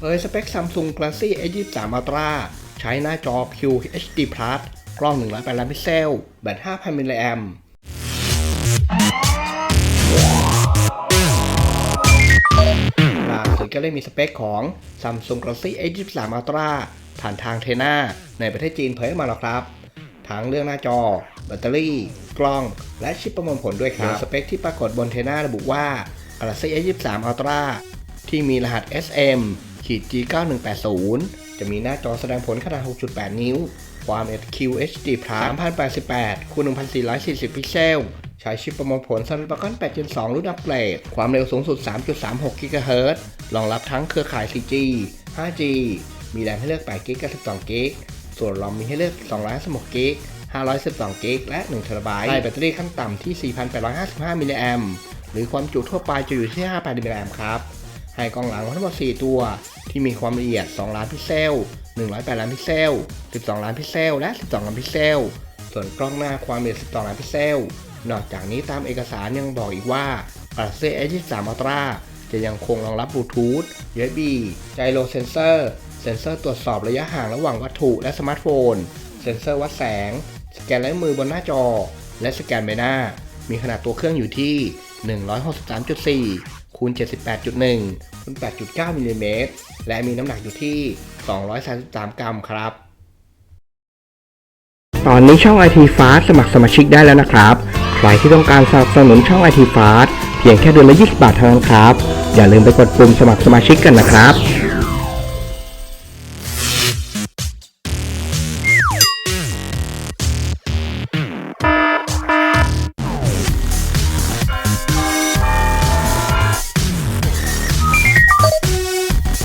เผยสเปค Samsung Galaxy S23 Ultra ใช้หน้าจอ QHD Plus กล้อง 108ล้านพิกเซล แบต 5,000 มิลลิแอมล่าสุดก็ได้มีสเปคของ Samsung Galaxy S23 Ultra ผ่านทางเทน่าในประเทศจีนเผยออกมาแล้วครับ ทั้งเรื่องหน้าจอ แบตเตอรี่ กล้อง และชิปประมวลผลด้วยครับ สเปคที่ปรากฏบนเทน่าระบุว่า Galaxy S23 Ultra ที่มีรหัส SM ขีด G9180 จะมีหน้าจอแสดงผลขนาด 6.8 นิ้ว ความ QHD Plus 3088คูณ1440 พิกเซล ใช้ชิปประมวลผล Snapdragon 8 Gen 2 รุ่นอัปเกรด ความเร็วสูงสุด 3.36 GHz รองรับทั้งเครือข่าย 4G 5G มีแรมให้เลือก 8 g b กับ 12 g b ส่วนรอมมีให้เลือก 256 g b 512 g b และ1 t b ให้แบตเตอรี่ขั้นต่ำที่ 4,855 มิลลิแอมหรือความจุทั่วไปจะอยู่ที่ 5,000 มิลลิแอมครับ ให้กล้องหลังทั้งหมด4ตัว ที่มีความละเอียด 2 ล้านพิกเซล 108 ล้านพิกเซล 12 ล้านพิกเซล และ 12 ล้านพิกเซล ส่วนกล้องหน้าความละเอียด 12 ล้านพิกเซล นอกจากนี้ตามเอกสารยังบอกอีกว่า Galaxy S23 Ultra จะยังคงรองรับบลูทูธ USB Gyro Sensor เซนเซอร์ตรวจสอบระยะห่างระหว่างวัตถุและสมาร์ทโฟน เซนเซอร์วัดแสง สแกนลายมือบนหน้าจอ และสแกนใบหน้า มีขนาดตัวเครื่องอยู่ที่ 163.4 คูณ 78.1คูณ8.9มิลลิเมตรและมีน้ำหนักอยู่ที่ 233 กรัมครับ ตอนนี้ช่อง IT Fast สมัครสมาชิกได้แล้วนะครับ ใครที่ต้องการสนับสนุนช่อง IT Fast เพียงแค่เดือนละ 20 บาทเท่านั้นครับ อย่าลืมไปกดปุ่มสมัครสมาชิกกันนะครับ